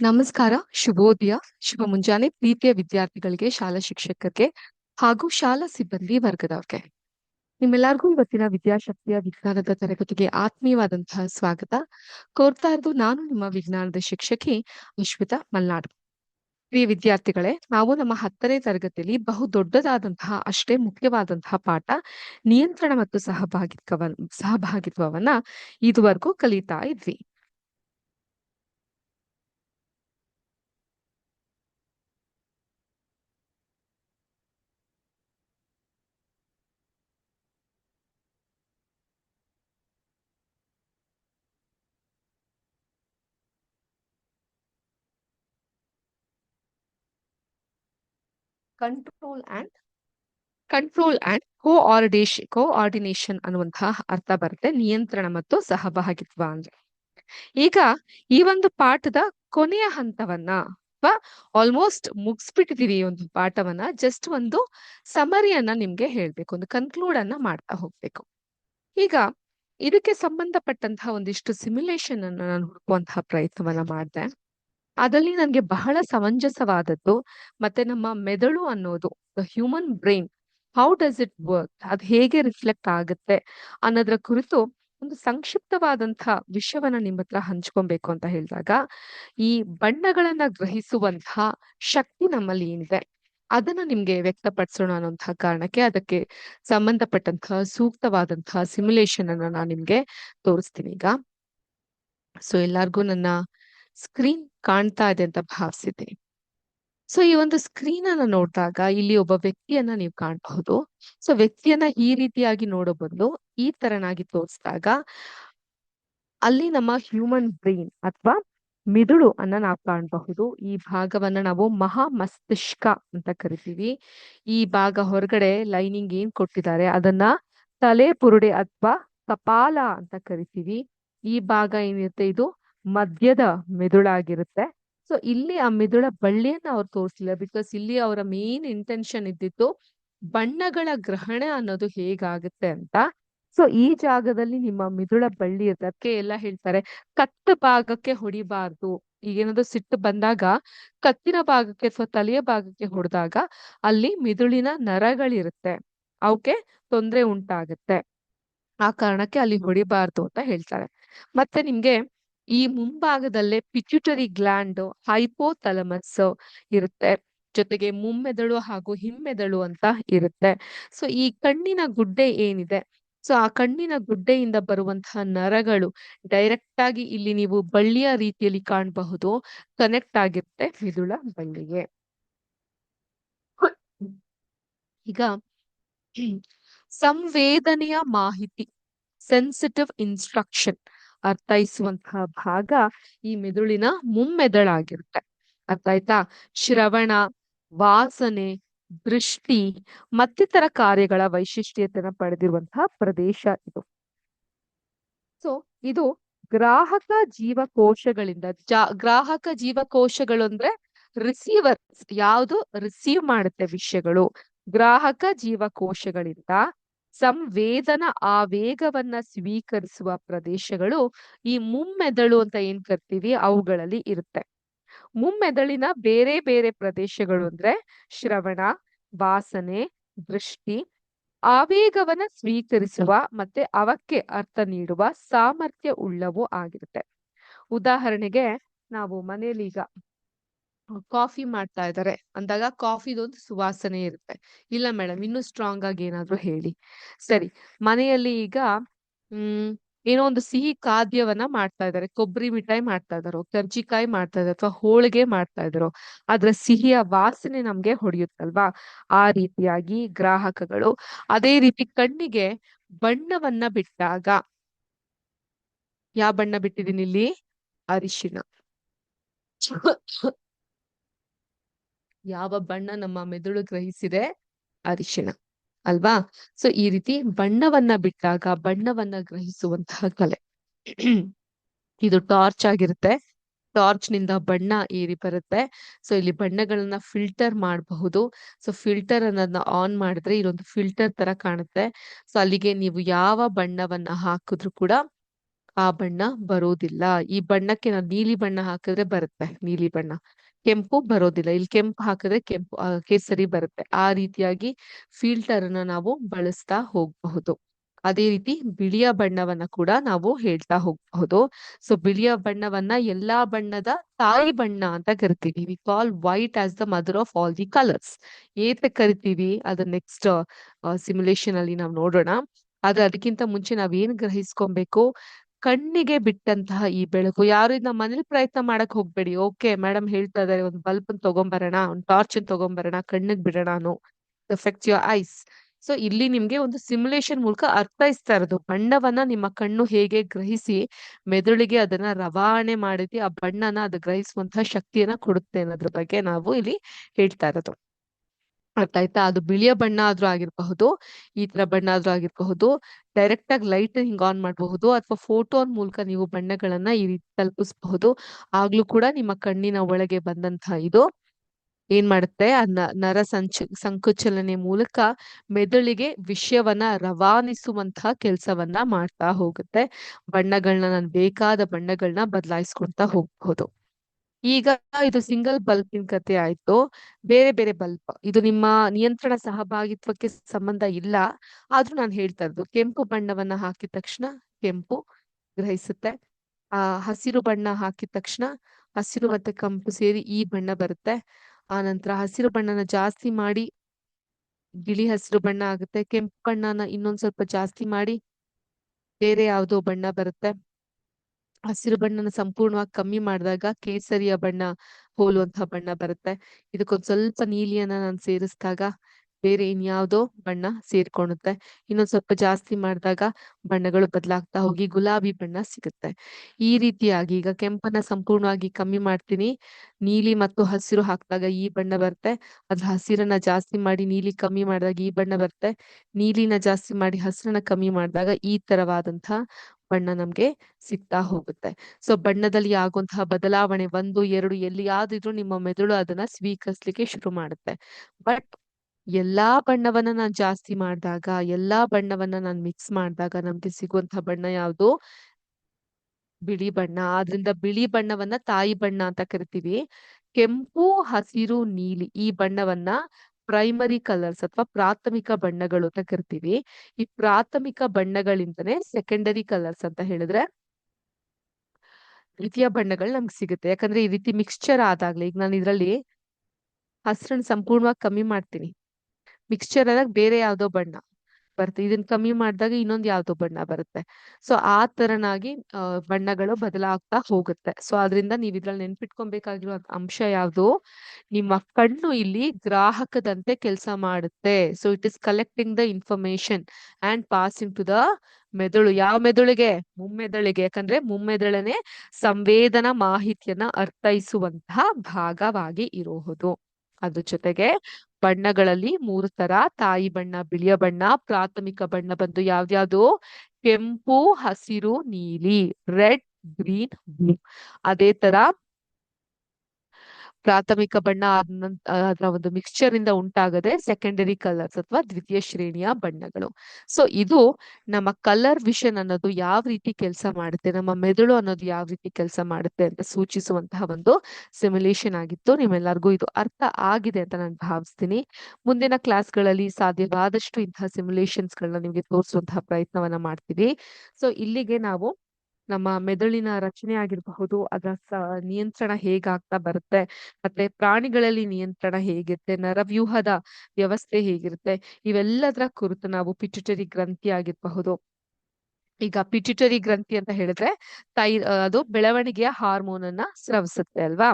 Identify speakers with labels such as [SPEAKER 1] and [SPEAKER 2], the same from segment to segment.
[SPEAKER 1] ನಮಸ್ಕಾರ, ಶುಭೋದಯ, ಶುಭ ಮುಂಜಾನೆ ಪ್ರೀತಿಯ ವಿದ್ಯಾರ್ಥಿಗಳಿಗೆ, ಶಾಲಾ ಶಿಕ್ಷಕರಿಗೆ ಹಾಗೂ ಶಾಲಾ ಸಿಬ್ಬಂದಿ ವರ್ಗದವ್ರಿಗೆ. ನಿಮ್ಮೆಲ್ಲರಿಗೂ ಇವತ್ತಿನ ವಿದ್ಯಾಶಕ್ತಿಯ ವಿಜ್ಞಾನದ ತರಗತಿಗೆ ಆತ್ಮೀಯವಾದಂತಹ ಸ್ವಾಗತ. ಕೋರ್ತಾ ಇರೋದು ನಾನು ನಿಮ್ಮ ವಿಜ್ಞಾನದ ಶಿಕ್ಷಕಿ ಅಶ್ವಿತಾ ಮಲ್ನಾಡ್. ಪ್ರಿಯ ವಿದ್ಯಾರ್ಥಿಗಳೇ, ನಾವು ನಮ್ಮ ಹತ್ತನೇ ತರಗತಿಯಲ್ಲಿ ಬಹು ದೊಡ್ಡದಾದಂತಹ ಅಷ್ಟೇ ಮುಖ್ಯವಾದಂತಹ ಪಾಠ ನಿಯಂತ್ರಣ ಮತ್ತು ಸಹಭಾಗಿತ್ವ ಸಹಭಾಗಿತ್ವವನ್ನ ಇದುವರೆಗೂ ಕಲಿತಾ ಇದ್ವಿ. Control and control and coordination coordination ಅನ್ನುವಂತಹ ಅರ್ಥ ಬರುತ್ತೆ. ನಿಯಂತ್ರಣ ಮತ್ತು ಸಹಭಾಗಿತ್ವ ಅಂದ್ರೆ. ಈಗ ಈ ಒಂದು ಪಾಠದ ಕೊನೆಯ ಹಂತವನ್ನ ಅಥವಾ ಆಲ್ಮೋಸ್ಟ್ ಮುಗಿಸ್ಬಿಟ್ಟಿದೀವಿ ಈ ಒಂದು ಪಾಠವನ್ನ. ಜಸ್ಟ್ ಒಂದು ಸಮರಿಯನ್ನ ನಿಮ್ಗೆ ಹೇಳ್ಬೇಕು. ಒಂದು ಕನ್ಕ್ಲೂಡ್ ಅನ್ನ ಮಾಡ್ತಾ ಹೋಗ್ಬೇಕು. ಈಗ ಇದಕ್ಕೆ ಸಂಬಂಧಪಟ್ಟಂತಹ ಒಂದಿಷ್ಟು ಸಿಮ್ಯುಲೇಷನ್ ಅನ್ನ ನಾನು ಹುಡುಕುವಂತಹ ಪ್ರಯತ್ನವನ್ನ ಮಾಡಿದೆ. ಅದರಲ್ಲಿ ನನಗೆ ಬಹಳ ಸಮಂಜಸವಾದದ್ದು ಮತ್ತೆ ನಮ್ಮ ಮೆದುಳು ಅನ್ನೋದು the human brain how does it work ಅದು ಹೇಗೆ ರಿಫ್ಲೆಕ್ಟ್ ಆಗುತ್ತೆ ಅನ್ನೋದ್ರ ಕುರಿತು ಒಂದು ಸಂಕ್ಷಿಪ್ತವಾದಂತಹ ವಿಷಯವನ್ನ ನಿಮ್ಮ ಹತ್ರ ಹಂಚ್ಕೊಬೇಕು ಅಂತ ಹೇಳಿದಾಗ, ಈ ಬಣ್ಣಗಳನ್ನ ಗ್ರಹಿಸುವಂತಹ ಶಕ್ತಿ ನಮ್ಮಲ್ಲಿ ಏನಿದೆ ಅದನ್ನ ನಿಮ್ಗೆ ವ್ಯಕ್ತಪಡಿಸೋಣ ಅನ್ನೋಂತಹ ಕಾರಣಕ್ಕೆ ಅದಕ್ಕೆ ಸಂಬಂಧಪಟ್ಟಂತಹ ಸೂಕ್ತವಾದಂತಹ ಸಿಮ್ಯುಲೇಷನ್ ಅನ್ನ ನಾನು ನಿಮ್ಗೆ ತೋರಿಸ್ತೀನಿ ಈಗ. ಸೊ ಎಲ್ಲಾರ್ಗೂ ನನ್ನ ಸ್ಕ್ರೀನ್ ಕಾಣ್ತಾ ಇದೆ ಅಂತ ಭಾವಿಸಿದೆ. ಸೊ ಈ ಒಂದು ಸ್ಕ್ರೀನ್ ಅನ್ನ ನೋಡಿದಾಗ ಇಲ್ಲಿ ಒಬ್ಬ ವ್ಯಕ್ತಿಯನ್ನ ನೀವು ಕಾಣಬಹುದು. ಸೊ ವ್ಯಕ್ತಿಯನ್ನ ಈ ರೀತಿಯಾಗಿ ನೋಡೋ ಬದಲು ಈ ತರನಾಗಿ ತೋರಿಸಿದಾಗ ಅಲ್ಲಿ ನಮ್ಮ ಹ್ಯೂಮನ್ ಬ್ರೈನ್ ಅಥವಾ ಮಿದುಳು ಅನ್ನ ನಾವು ಕಾಣಬಹುದು. ಈ ಭಾಗವನ್ನ ನಾವು ಮಹಾ ಮಸ್ತಿಷ್ಕ ಅಂತ ಕರಿತೀವಿ. ಈ ಭಾಗ ಹೊರಗಡೆ ಲೈನಿಂಗ್ ಏನ್ ಕೊಟ್ಟಿದ್ದಾರೆ? ಅದನ್ನ ತಲೆ ಪುರುಡೆ ಅಥವಾ ಕಪಾಲ ಅಂತ ಕರಿತೀವಿ. ಈ ಭಾಗ ಏನಿರುತ್ತೆ? ಇದು ಮಧ್ಯದ ಮೆದುಳಾಗಿರುತ್ತೆ ಸೊ ಇಲ್ಲಿ ಆ ಮಿದುಳ ಬಳ್ಳಿಯನ್ನ ಅವ್ರು ತೋರಿಸಲಿಲ್ಲ ಬಿಕಾಸ್ ಇಲ್ಲಿ ಅವರ ಮೇನ್ ಇಂಟೆನ್ಷನ್ ಇದ್ದಿತ್ತು ಬಣ್ಣಗಳ ಗ್ರಹಣ ಅನ್ನೋದು ಹೇಗಾಗುತ್ತೆ ಅಂತ. ಸೊ ಈ ಜಾಗದಲ್ಲಿ ನಿಮ್ಮ ಮಿದುಳ ಬಳ್ಳಿ ಅದಕ್ಕೆ ಎಲ್ಲ ಹೇಳ್ತಾರೆ ಕತ್ತ ಭಾಗಕ್ಕೆ ಹೊಡಿಬಾರ್ದು. ಈಗೇನಾದ್ರು ಸಿಟ್ಟು ಬಂದಾಗ ಕತ್ತಿನ ಭಾಗಕ್ಕೆ ಅಥವಾ ತಲೆಯ ಭಾಗಕ್ಕೆ ಹೊಡೆದಾಗ ಅಲ್ಲಿ ಮಿದುಳಿನ ನರಗಳಿರುತ್ತೆ. ಅವಕ್ಕೆ ತೊಂದರೆ ಉಂಟಾಗುತ್ತೆ. ಆ ಕಾರಣಕ್ಕೆ ಅಲ್ಲಿ ಹೊಡಿಬಾರ್ದು ಅಂತ ಹೇಳ್ತಾರೆ. ಮತ್ತೆ ನಿಮ್ಗೆ ಈ ಮುಂಭಾಗದಲ್ಲೇ ಪಿಚ್ಯುಟರಿ ಗ್ಲ್ಯಾಂಡ್ ಹೈಪೋಥಲಮಸ್ ಇರುತ್ತೆ. ಜೊತೆಗೆ ಮುಮ್ಮೆದಳು ಹಾಗೂ ಹಿಮ್ಮೆದಳು ಅಂತ ಇರುತ್ತೆ. ಸೊ ಈ ಕಣ್ಣಿನ ಗುಡ್ಡೆ ಏನಿದೆ? ಸೊ ಆ ಕಣ್ಣಿನ ಗುಡ್ಡೆಯಿಂದ ಬರುವಂತಹ ನರಗಳು ಡೈರೆಕ್ಟ್ ಆಗಿ ಇಲ್ಲಿ ನೀವು ಬಳ್ಳಿಯ ರೀತಿಯಲ್ಲಿ ಕಾಣಬಹುದು. ಕನೆಕ್ಟ್ ಆಗಿರುತ್ತೆ ಮಿದುಳ ಬಳ್ಳಿಗೆ. ಈಗ ಸಂವೇದನೆಯ ಮಾಹಿತಿ ಸೆನ್ಸಿಟಿವ್ ಇನ್ಸ್ಟ್ರಕ್ಷನ್ ಅರ್ಥೈಸುವಂತಹ ಭಾಗ ಈ ಮೆದುಳಿನ ಮುಮ್ಮೆದಳಾಗಿರುತ್ತೆ. ಅರ್ಥ ಆಯ್ತಾ ಶ್ರವಣ, ವಾಸನೆ, ದೃಷ್ಟಿ, ಮತ್ತಿತರ ಕಾರ್ಯಗಳ ವೈಶಿಷ್ಟ್ಯತೆಯನ್ನು ಪಡೆದಿರುವಂತಹ ಪ್ರದೇಶ ಇದು. ಸೊ ಇದು ಗ್ರಾಹಕ ಜೀವಕೋಶಗಳಿಂದ ಗ್ರಾಹಕ ಜೀವಕೋಶಗಳು ಅಂದ್ರೆ ರಿಸೀವರ್ ಯಾವುದು? ರಿಸೀವ್ ಮಾಡುತ್ತೆ ವಿಷಯಗಳು. ಗ್ರಾಹಕ ಜೀವಕೋಶಗಳಿಂದ ಸಂವೇದನ ಆವೇಗವನ್ನ ಸ್ವೀಕರಿಸುವ ಪ್ರದೇಶಗಳು ಈ ಮುಮ್ಮೆದಳು ಅಂತ ಏನ್ ಕರ್ತೀವಿ? ಅವುಗಳಲ್ಲಿ ಇರುತ್ತೆ. ಮುಮ್ಮೆದಳಿನ ಬೇರೆ ಬೇರೆ ಪ್ರದೇಶಗಳು ಅಂದ್ರೆ ಶ್ರವಣ, ವಾಸನೆ, ದೃಷ್ಟಿ, ಆವೇಗವನ್ನ ಸ್ವೀಕರಿಸುವ ಮತ್ತೆ ಅವಕ್ಕೆ ಅರ್ಥ ನೀಡುವ ಸಾಮರ್ಥ್ಯ ಉಳ್ಳವು ಆಗಿರುತ್ತೆ. ಉದಾಹರಣೆಗೆ ನಾವು ಮನೆಯಲ್ಲಿ ಈಗ ಕಾಫಿ ಮಾಡ್ತಾ ಇದ್ದಾರೆ. ಅಂದಾಗ ಕಾಫಿದೊಂದು ಸುವಾಸನೆ ಇರುತ್ತೆ. ಇಲ್ಲ ಮೇಡಮ್ ಇನ್ನೂ ಸ್ಟ್ರಾಂಗ್ ಆಗಿ ಏನಾದ್ರೂ ಹೇಳಿ. ಸರಿ, ಮನೆಯಲ್ಲಿ ಈಗ, ಹ್ಮ್, ಏನೋ ಒಂದು ಸಿಹಿ ಖಾದ್ಯವನ್ನ ಮಾಡ್ತಾ ಇದ್ದಾರೆ. ಕೊಬ್ಬರಿ ಮಿಠಾಯಿ ಮಾಡ್ತಾ ಇದಾರೋ ಕರ್ಜಿಕಾಯಿ ಮಾಡ್ತಾ ಇದ್ದಾರೆ ಅಥವಾ ಹೋಳಿಗೆ ಮಾಡ್ತಾ ಇದಾರೋ ಅದ್ರ ಸಿಹಿಯ ವಾಸನೆ ನಮ್ಗೆ ಹೊಡೆಯುತ್ತಲ್ವಾ? ಆ ರೀತಿಯಾಗಿ ಗ್ರಾಹಕಗಳು ಅದೇ ರೀತಿ ಕಣ್ಣಿಗೆ ಬಣ್ಣವನ್ನ ಬಿಟ್ಟಾಗ, ಯಾವ ಬಣ್ಣ ಬಿಟ್ಟಿದ್ದೀನಿ ಇಲ್ಲಿ? ಅರಿಶಿನ. ಯಾವ ಬಣ್ಣ ನಮ್ಮ ಮೆದುಳು ಗ್ರಹಿಸಿದೆ? ಅರಿಶಿಣ. ಅಲ್ವಾ? ಸೊ ಈ ರೀತಿ ಬಣ್ಣವನ್ನ ಬಿಟ್ಟಾಗ ಬಣ್ಣವನ್ನ ಗ್ರಹಿಸುವಂತಹ ಕಲೆ. ಇದು ಟಾರ್ಚ್ ಆಗಿರುತ್ತೆ. ಟಾರ್ಚ್ನಿಂದ ಬಣ್ಣ ಏರಿ ಬರುತ್ತೆ. ಸೊ ಇಲ್ಲಿ ಬಣ್ಣಗಳನ್ನ ಫಿಲ್ಟರ್ ಮಾಡಬಹುದು. ಸೊ ಫಿಲ್ಟರ್ ಅನ್ನೋದನ್ನ ಆನ್ ಮಾಡಿದ್ರೆ ಇಲ್ಲೊಂದು ಫಿಲ್ಟರ್ ತರ ಕಾಣುತ್ತೆ. ಸೊ ಅಲ್ಲಿಗೆ ನೀವು ಯಾವ ಬಣ್ಣವನ್ನ ಹಾಕಿದ್ರು ಕೂಡ ಆ ಬಣ್ಣ ಬರೋದಿಲ್ಲ. ಈ ಬಣ್ಣಕ್ಕೆ ನಾವು ನೀಲಿ ಬಣ್ಣ ಹಾಕಿದ್ರೆ ಬರುತ್ತೆ. ನೀಲಿ ಬಣ್ಣ. ಕೆಂಪು ಬರೋದಿಲ್ಲ. ಇಲ್ಲಿ ಕೆಂಪು ಹಾಕಿದ್ರೆ ಕೆಂಪು ಕೇಸರಿ ಬರುತ್ತೆ. ಆ ರೀತಿಯಾಗಿ ಫಿಲ್ಟರ್ ಅನ್ನ ನಾವು ಬಳಸ್ತಾ ಹೋಗಬಹುದು. ಅದೇ ರೀತಿ ಬಿಳಿಯ ಬಣ್ಣವನ್ನ ಕೂಡ ನಾವು ಹೇಳ್ತಾ ಹೋಗಬಹುದು. ಸೊ ಬಿಳಿಯ ಬಣ್ಣವನ್ನ ಎಲ್ಲಾ ಬಣ್ಣದ ತಾಯಿ ಬಣ್ಣ ಅಂತ ಕರಿತೀವಿ. We call white as the mother of all the colours ಏತ ಕರಿತೀವಿ? ಅದ ನೆಕ್ಸ್ಟ್ ಸಿಮ್ಯುಲೇಷನ್ ಅಲ್ಲಿ ನಾವು ನೋಡೋಣ. ಆದ್ರೆ ಅದಕ್ಕಿಂತ ಮುಂಚೆ ನಾವ್ ಏನ್ ಗ್ರಹಿಸ್ಕೊಬೇಕು? ಕಣ್ಣಿಗೆ ಬಿಟ್ಟಂತಹ ಈ ಬೆಳಕು. ಯಾರು ಇದನ್ನ ಮನೇಲಿ ಪ್ರಯತ್ನ ಮಾಡಕ್ ಹೋಗ್ಬೇಡಿ. ಓಕೆ ಮೇಡಮ್ ಹೇಳ್ತಾ ಇದಾರೆ, ಒಂದು ಬಲ್ಬ್ ತಗೊಂಬರೋಣ, ಒಂದು ಟಾರ್ಚ್ ತಗೊಂಬರೋಣ, ಕಣ್ಣಿಗೆ ಬಿಡೋಣ ಎಫೆಕ್ಟ್ ಯುವರ್ ಐಸ್ ಸೊ ಇಲ್ಲಿ ನಿಮ್ಗೆ ಒಂದು ಸಿಮ್ಯುಲೇಷನ್ ಮೂಲಕ ಅರ್ಥೈಸ್ತಾ ಇರೋದು. ಬಣ್ಣವನ್ನ ನಿಮ್ಮ ಕಣ್ಣು ಹೇಗೆ ಗ್ರಹಿಸಿ, ಮೆದುಳಿಗೆ ಅದನ್ನ ರವಾನೆ ಮಾಡಿದ್ವಿ ಆ ಬಣ್ಣನ ಅದು ಗ್ರಹಿಸುವಂತಹ ಶಕ್ತಿಯನ್ನ ಕೊಡುತ್ತೆ ಅನ್ನೋದ್ರ ಬಗ್ಗೆ ನಾವು ಇಲ್ಲಿ ಹೇಳ್ತಾ ಇರೋದು. ಅರ್ಥ ಆಯ್ತಾ ಅದು ಬಿಳಿಯ ಬಣ್ಣ ಆದ್ರೂ ಆಗಿರಬಹುದು ಈ ತರ ಬಣ್ಣ ಆದ್ರೂ ಆಗಿರಬಹುದು ಡೈರೆಕ್ಟ್ ಆಗಿ ಲೈಟ್ ಹಿಂಗ್ ಆನ್ ಮಾಡಬಹುದು ಅಥವಾ ಫೋಟೋನ್ ಮೂಲಕ ನೀವು ಬಣ್ಣಗಳನ್ನ ಈ ರೀತಿ ತಲುಪಿಸಬಹುದು. ಆಗ್ಲೂ ಕೂಡ ನಿಮ್ಮ ಕಣ್ಣಿನ ಒಳಗೆ ಬಂದಂತಹ ಇದು. ಏನ್ ಮಾಡುತ್ತೆ? ಆ ನರ ಸಂಚ ಸಂಕುಚಲನೆ ಮೂಲಕ ಮೆದುಳಿಗೆ ವಿಷಯವನ್ನ ರವಾನಿಸುವಂತಹ ಕೆಲಸವನ್ನ ಮಾಡ್ತಾ ಹೋಗುತ್ತೆ. ಬಣ್ಣಗಳನ್ನ ನಾನು ಬೇಕಾದ ಬಣ್ಣಗಳನ್ನ ಬದಲಾಯಿಸ್ಕೊಳ್ತಾ ಹೋಗ್ಬಹುದು. ಈಗ ಇದು ಸಿಂಗಲ್ ಬಲ್ಬಿನ ಕತೆ ಆಯ್ತು. ಬೇರೆ ಬೇರೆ ಬಲ್ಬ್. ಇದು ನಿಮ್ಮ ನಿಯಂತ್ರಣ ಸಹಭಾಗಿತ್ವಕ್ಕೆ ಸಂಬಂಧ ಇಲ್ಲ. ಆದ್ರೂ ನಾನು ಹೇಳ್ತಾ ಇರೋದು. ಕೆಂಪು ಬಣ್ಣವನ್ನ ಹಾಕಿದ ತಕ್ಷಣ ಕೆಂಪು ಗ್ರಹಿಸುತ್ತೆ. ಆ, ಹಸಿರು ಬಣ್ಣ ಹಾಕಿದ ತಕ್ಷಣ ಹಸಿರು ಮತ್ತೆ ಕೆಂಪು ಸೇರಿ ಈ ಬಣ್ಣ ಬರುತ್ತೆ. ಆ ನಂತರ ಹಸಿರು ಬಣ್ಣನ ಜಾಸ್ತಿ ಮಾಡಿ ಬಿಳಿ ಹಸಿರು ಬಣ್ಣ ಆಗುತ್ತೆ. ಕೆಂಪು ಬಣ್ಣನ ಇನ್ನೊಂದ್ ಸ್ವಲ್ಪ ಜಾಸ್ತಿ ಮಾಡಿ ಬೇರೆ ಯಾವ್ದೋ ಬಣ್ಣ ಬರುತ್ತೆ. ಹಸಿರು ಬಣ್ಣನ ಸಂಪೂರ್ಣವಾಗಿ ಕಮ್ಮಿ ಮಾಡಿದಾಗ ಕೇಸರಿಯ ಬಣ್ಣ, ಹೋಲುವಂತಹ ಬಣ್ಣ ಬರುತ್ತೆ. ಇದಕ್ಕೊಂದ್ ಸ್ವಲ್ಪ ನೀಲಿಯನ್ನ ನಾನು ಸೇರಿಸಿದಾಗ ಬೇರೆ ಇನ್ಯಾವುದೋ ಬಣ್ಣ ಸೇರ್ಕೊಳುತ್ತೆ ಇನ್ನೊಂದ್ ಸ್ವಲ್ಪ ಜಾಸ್ತಿ ಮಾಡಿದಾಗ ಬಣ್ಣಗಳು ಬದಲಾಗ್ತಾ ಹೋಗಿ ಗುಲಾಬಿ ಬಣ್ಣ ಸಿಗುತ್ತೆ. ಈ ರೀತಿಯಾಗಿ ಈಗ ಕೆಂಪನ್ನ ಸಂಪೂರ್ಣವಾಗಿ ಕಮ್ಮಿ ಮಾಡ್ತೀನಿ. ನೀಲಿ ಮತ್ತು ಹಸಿರು ಹಾಕಿದಾಗ ಈ ಬಣ್ಣ ಬರುತ್ತೆ. ಅದ್ರ ಹಸಿರನ್ನ ಜಾಸ್ತಿ ಮಾಡಿ ನೀಲಿ ಕಮ್ಮಿ ಮಾಡಿದಾಗ ಈ ಬಣ್ಣ ಬರುತ್ತೆ. ನೀಲಿನ ಜಾಸ್ತಿ ಮಾಡಿ ಹಸಿರನ್ನ ಕಮ್ಮಿ ಮಾಡಿದಾಗ ಈ ತರವಾದಂತಹ ಬಣ್ಣ ನಮ್ಗೆ ಸಿಗ್ತಾ ಹೋಗುತ್ತೆ. ಸೊ ಬಣ್ಣದಲ್ಲಿ ಆಗುವಂತಹ ಬದಲಾವಣೆ ಒಂದು, ಎರಡು ಎಲ್ಲಿ ಯಾವ್ದಿದ್ರು ನಿಮ್ಮ ಮೆದುಳು ಅದನ್ನ ಸ್ವೀಕರಿಸ್ಲಿಕ್ಕೆ ಶುರು ಮಾಡುತ್ತೆ. ಬಟ್ ಎಲ್ಲಾ ಬಣ್ಣವನ್ನ ನಾನ್ ಜಾಸ್ತಿ ಮಾಡಿದಾಗ, ಎಲ್ಲಾ ಬಣ್ಣವನ್ನ ನಾನ್ ಮಿಕ್ಸ್ ಮಾಡಿದಾಗ ನಮ್ಗೆ ಸಿಗುವಂತಹ ಬಣ್ಣ ಯಾವುದು? ಬಿಳಿ ಬಣ್ಣ. ಆದ್ರಿಂದ ಬಿಳಿ ಬಣ್ಣವನ್ನ ತಾಯಿ ಬಣ್ಣ ಅಂತ ಕರಿತೀವಿ. ಕೆಂಪು, ಹಸಿರು, ನೀಲಿ ಈ ಬಣ್ಣವನ್ನ ಪ್ರೈಮರಿ ಕಲರ್ಸ್ ಅಥವಾ ಪ್ರಾಥಮಿಕ ಬಣ್ಣಗಳು ಅಂತ ಕರಿತೀವಿ. ಈ ಪ್ರಾಥಮಿಕ ಬಣ್ಣಗಳಿಂದನೇ ಸೆಕೆಂಡರಿ ಕಲರ್ಸ್ ಅಂತ ಹೇಳಿದ್ರೆ ದ್ವಿತೀಯ ಬಣ್ಣಗಳು ನಮ್ಗೆ ಸಿಗುತ್ತೆ. ಯಾಕಂದ್ರೆ ಈ ರೀತಿ ಮಿಕ್ಸ್ಚರ್ ಆದಾಗ್ಲಿ ಈಗ ನಾನು ಇದ್ರಲ್ಲಿ ಹಸಿರನ್ನ ಸಂಪೂರ್ಣವಾಗಿ ಕಮ್ಮಿ ಮಾಡ್ತೀನಿ. ಮಿಕ್ಸ್ಚರ್ ಆದಾಗ ಬೇರೆ ಯಾವ್ದೋ ಬಣ್ಣ. ಬರುತ್ತೆ. ಇದನ್ನ ಕಮ್ಮಿ ಮಾಡಿದಾಗ ಇನ್ನೊಂದ್ ಯಾವ್ದೋ ಬಣ್ಣ ಬರುತ್ತೆ. ಸೊ, ಆ ತರನಾಗಿ ಬಣ್ಣಗಳು ಬದಲಾಗ್ತಾ ಹೋಗುತ್ತೆ. ಸೊ ಅದರಿಂದ ನೀವ್ ಇದ್ರಲ್ಲಿ ನೆನ್ಪಿಟ್ಕೊಬೇಕಾಗಿರೋ ಅಂಶ ಯಾವ್ದು? ನಿಮ್ಮ ಕಣ್ಣು ಇಲ್ಲಿ ಗ್ರಾಹಕದಂತೆ ಕೆಲಸ ಮಾಡುತ್ತೆ. So, it is collecting the information and passing to the ಮೆದುಳು. ಯಾವ ಮೆದುಳಿಗೆ? ಮುಮ್ಮೆದುಳಿಗೆ. ಯಾಕಂದ್ರೆ ಮುಮ್ಮೆದುಳನೆ ಸಂವೇದನಾ ಮಾಹಿತಿಯನ್ನ ಅರ್ಥೈಸುವಂತಹ ಭಾಗವಾಗಿ ಇರುವುದು ಅದ್ರ ಜೊತೆಗೆ ಬಣ್ಣಗಳಲ್ಲಿ ಮೂರು ತರ, ತಾಯಿ ಬಣ್ಣ, ಬಿಳಿಯ ಬಣ್ಣ, ಪ್ರಾಥಮಿಕ ಬಣ್ಣ ಬಂದು ಯಾವ್ದ್ಯಾವ್ದು? ಕೆಂಪು, ಹಸಿರು, ನೀಲಿ, ರೆಡ್, ಗ್ರೀನ್, ಬ್ಲೂ. ಅದೇ ತರ ಪ್ರಾಥಮಿಕ ಬಣ್ಣ ಅದರ ಒಂದು ಮಿಕ್ಸ್ಚರ್ ಇಂದ ಉಂಟಾಗದೆ ಸೆಕೆಂಡರಿ ಕಲರ್ಸ್ ಅಥವಾ ದ್ವಿತೀಯ ಶ್ರೇಣಿಯ ಬಣ್ಣಗಳು. ಸೊ ಇದು ನಮ್ಮ ಕಲರ್ ವಿಷನ್ ಅನ್ನೋದು ಯಾವ ರೀತಿ ಕೆಲಸ ಮಾಡುತ್ತೆ, ನಮ್ಮ ಮೆದುಳು ಅನ್ನೋದು ಯಾವ ರೀತಿ ಕೆಲಸ ಮಾಡುತ್ತೆ ಅಂತ ಸೂಚಿಸುವಂತಹ ಒಂದು ಸಿಮ್ಯುಲೇಷನ್ ಆಗಿತ್ತು. ನಿಮ್ಮೆಲ್ಲರಿಗೂ ಇದು ಅರ್ಥ ಆಗಿದೆ ಅಂತ ನಾನು ಭಾವಿಸ್ತೀನಿ. ಮುಂದಿನ ಕ್ಲಾಸ್ಗಳಲ್ಲಿ ಸಾಧ್ಯವಾದಷ್ಟು ಇಂತಹ ಸಿಮ್ಯುಲೇಷನ್ಸ್ ಗಳನ್ನ ನಿಮಗೆ ತೋರಿಸುವಂತಹ ಪ್ರಯತ್ನವನ್ನ ಮಾಡ್ತೀವಿ. ಸೊ ಇಲ್ಲಿಗೆ ನಾವು ನಮ್ಮ ಮೆದುಳಿನ ರಚನೆ ಆಗಿರಬಹುದು, ಅದರ ನಿಯಂತ್ರಣ ಹೇಗಾಗ್ತಾ ಬರುತ್ತೆ, ಮತ್ತೆ ಪ್ರಾಣಿಗಳಲ್ಲಿ ನಿಯಂತ್ರಣ ಹೇಗಿರುತ್ತೆ, ನರವ್ಯೂಹದ ವ್ಯವಸ್ಥೆ ಹೇಗಿರುತ್ತೆ, ಇವೆಲ್ಲದರ ಕುರಿತು ನಾವು ಪಿಟ್ಯುಟರಿ ಗ್ರಂಥಿ ಆಗಿರಬಹುದು. ಈಗ ಪಿಟ್ಯುಟರಿ ಗ್ರಂಥಿ ಅಂತ ಹೇಳಿದ್ರೆ, ತೈ, ಅದು ಬೆಳವಣಿಗೆಯ ಹಾರ್ಮೋನ್ ಅನ್ನ ಸ್ರವಿಸುತ್ತೆ ಅಲ್ವಾ?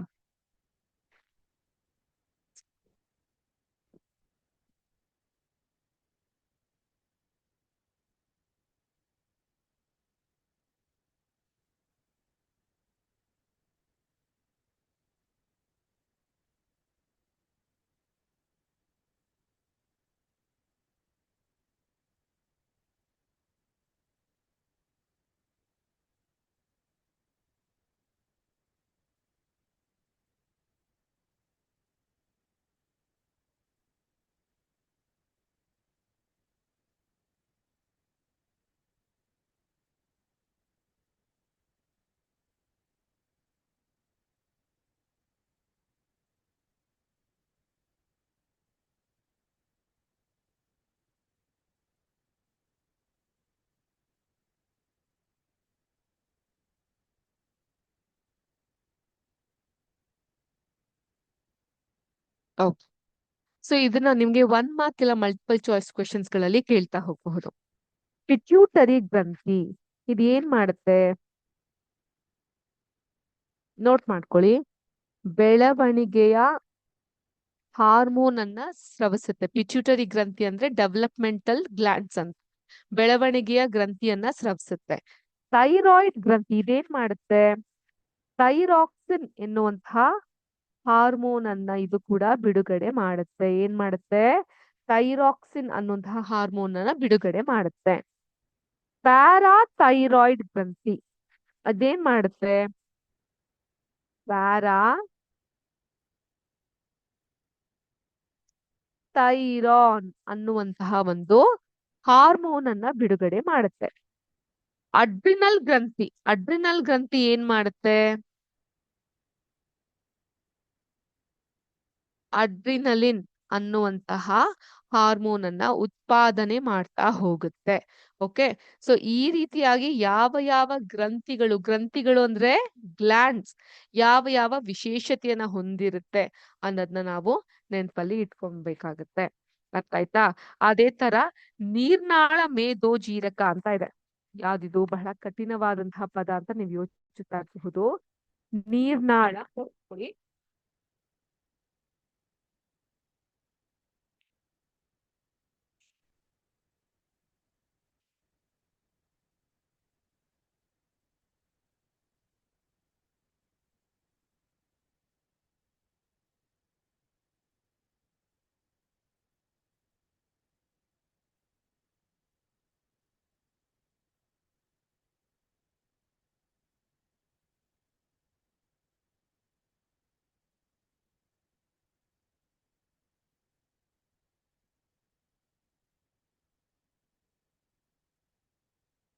[SPEAKER 1] ಓಕೆ ಸೊ ಇದನ್ನ ನಿಮ್ಗೆ ಒಂದ್ ಮಾರ್ಕ್ ಇಲ್ಲ ಮಲ್ಟಿಪಲ್ ಚಾಯ್ಸ್ ಕ್ವೆಶನ್ಸ್ಗಳಲ್ಲಿ ಕೇಳ್ತಾ ಹೋಗಬಹುದು. ಪಿಟ್ಯೂಟರಿ ಗ್ರಂಥಿ, ಇದು ಏನ್ ಮಾಡುತ್ತೆ? ನೋಟ್ ಮಾಡ್ಕೊಳ್ಳಿ. ಬೆಳವಣಿಗೆಯ ಹಾರ್ಮೋನ್ ಅನ್ನ ಸ್ರವಿಸುತ್ತೆ. ಪಿಟ್ಯೂಟರಿ ಗ್ರಂಥಿ ಅಂದ್ರೆ ಡೆವಲಪ್ಮೆಂಟಲ್ ಗ್ಲಾಂಡ್ಸ್ ಅಂತ. ಬೆಳವಣಿಗೆಯ ಗ್ರಂಥಿಯನ್ನ ಸ್ರವಿಸುತ್ತೆ. ಥೈರಾಯ್ಡ್ ಗ್ರಂಥಿ ಇದೇನ್ ಮಾಡುತ್ತೆ? ಥೈರಾಕ್ಸಿನ್ ಎನ್ನುವಂತಹ ಹಾರ್ಮೋನ್ ಅನ್ನ ಇದು ಕೂಡ ಬಿಡುಗಡೆ ಮಾಡುತ್ತೆ. ಏನ್ ಮಾಡುತ್ತೆ? ಥೈರಾಕ್ಸಿನ್ ಅನ್ನುವಂತಹ ಹಾರ್ಮೋನ್ ಅನ್ನ ಬಿಡುಗಡೆ ಮಾಡುತ್ತೆ. ಪ್ಯಾರಾಥೈರಾಯ್ಡ್ ಗ್ರಂಥಿ ಅದೇನ್ ಮಾಡುತ್ತೆ? ಪ್ಯಾರಾ ಥೈರಾನ್ ಅನ್ನುವಂತಹ ಒಂದು ಹಾರ್ಮೋನ್ ಅನ್ನ ಬಿಡುಗಡೆ ಮಾಡುತ್ತೆ. ಅಡ್ರಿನಲ್ ಗ್ರಂಥಿ ಅಡ್ರಿನಲ್ ಗ್ರಂಥಿ ಏನ್ ಮಾಡುತ್ತೆ? ಅಡ್ರಿನಲಿನ್ ಅನ್ನುವಂತಹ ಹಾರ್ಮೋನ್ ಅನ್ನ ಉತ್ಪಾದನೆ ಮಾಡ್ತಾ ಹೋಗುತ್ತೆ. ಓಕೆ ಸೊ ಈ ರೀತಿಯಾಗಿ ಯಾವ ಯಾವ ಗ್ರಂಥಿಗಳು ಗ್ರಂಥಿಗಳು ಅಂದ್ರೆ ಗ್ಲ್ಯಾಂಡ್ಸ್ ಯಾವ ಯಾವ ವಿಶೇಷತೆಯನ್ನ ಹೊಂದಿರುತ್ತೆ ಅನ್ನೋದನ್ನ ನಾವು ನೆನಪಲ್ಲಿ ಇಟ್ಕೊಬೇಕಾಗತ್ತೆ ಅರ್ಥ ಆಯ್ತಾ ಅದೇ ತರ ನೀರ್ನಾಳ ಮೇದೋಜೀರಕ ಅಂತ ಇದೆ. ಯಾವ್ದಿದು? ಬಹಳ ಕಠಿಣವಾದಂತಹ ಪದ ಅಂತ ನೀವು ಯೋಚಿಸುತ್ತಾ ಇರಬಹುದು. ನೀರ್ನಾಳ